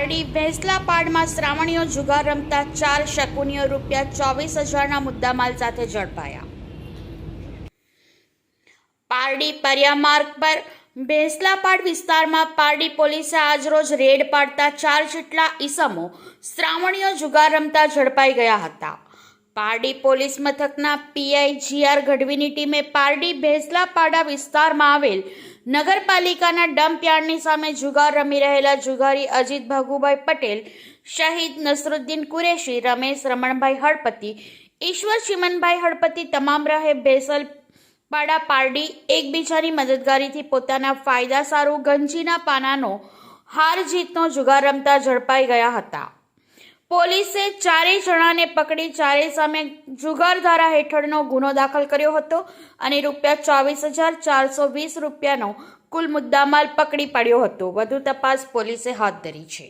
પારડી ભેંસલાપાડમાં શ્રાવણીઓ જુગાર રમતા ચાર શકુનીઓ રૂપિયા ચોવીસ હજારના મુદ્દામાલ સાથે ઝડપાયા. પારડી પર્યા માર્ગ પર ભેંસલાપાડ વિસ્તારમાં પારડી પોલીસે આજરોજ રેડ પાડતા ચાર જેટલા ઈસમો શ્રાવણીઓ જુગાર રમતા ઝડપાઈ ગયા હતા. પારડી પોલીસ મથકના પીઆઈ જીઆર ગઢવીની ટીમે પારડી ભેંસલાપાડા વિસ્તારમાં આવેલ નગરપાલિકાના ડમ્પ યાર્ડની સામે જુગાર રમી રહેલા જુગારી અજીત ભાગુભાઈ પટેલ, શહીદ નસરુદ્દીન કુરેશી, રમેશ રમણભાઈ હળપતિ, ઈશ્વર ચિમનભાઈ હળપતિ તમામ રહે ભેસલ પાડા પારડી એકબીજાની મદદગારીથી પોતાના ફાયદા સારું, ગંજીના પાનાનો હાર જીતનો જુગાર રમતા ઝડપાઈ ગયા હતા. પોલીસે ચારેય જણાને પકડી ચારેય સામે જુગાર ધારા હેઠળનો ગુનો દાખલ કર્યો હતો અને રૂપિયા ચોવીસ હજાર ચારસો વીસ રૂપિયાનો કુલ મુદ્દામાલ પકડી પાડ્યો હતો. વધુ તપાસ પોલીસે હાથ ધરી છે.